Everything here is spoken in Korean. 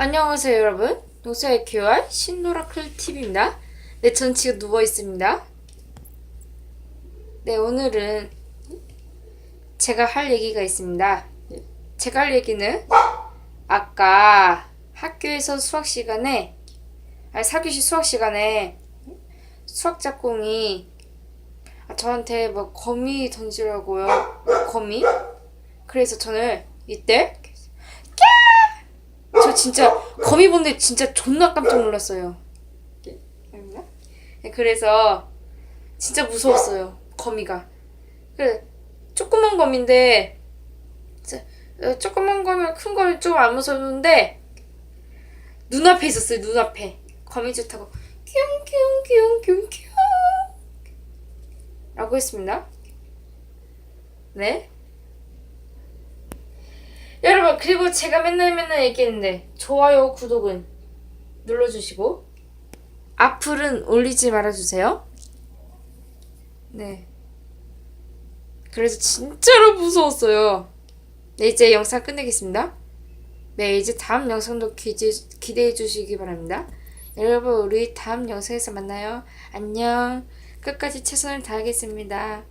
안녕하세요 여러분. 농사의 QR 신노라클 TV입니다. 네, 전 지금 누워 있습니다. 네, 오늘은 제가 할 얘기가 있습니다. 제가 할 얘기는 아까 학교에서 수학 시간에 아니 사교시 수학 시간에 수학 작공이 아, 저한테 뭐 거미 던지라고요. 거미? 그래서 저는 이때 저 진짜 거미 본데 진짜 존나 깜짝 놀랐어요. 네, 그래서 진짜 무서웠어요. 거미가. 그 조그만 거미인데 어, 조그만 거면 큰 거는 좀안 무서웠는데 눈앞에 있었어요. 눈앞에 거미줄 타고 큐웅큐웅큐웅큐웅 라고 했습니다. 네. 여러분 그리고 제가 맨날 맨날 얘기했는데 좋아요 구독은 눌러주시고 악플은 올리지 말아주세요. 네. 그래서 진짜로 무서웠어요. 네 이제 영상 끝내겠습니다. 네 이제 다음 영상도 기대, 기대해 주시기 바랍니다. 여러분 우리 다음 영상에서 만나요. 안녕. 끝까지 최선을 다하겠습니다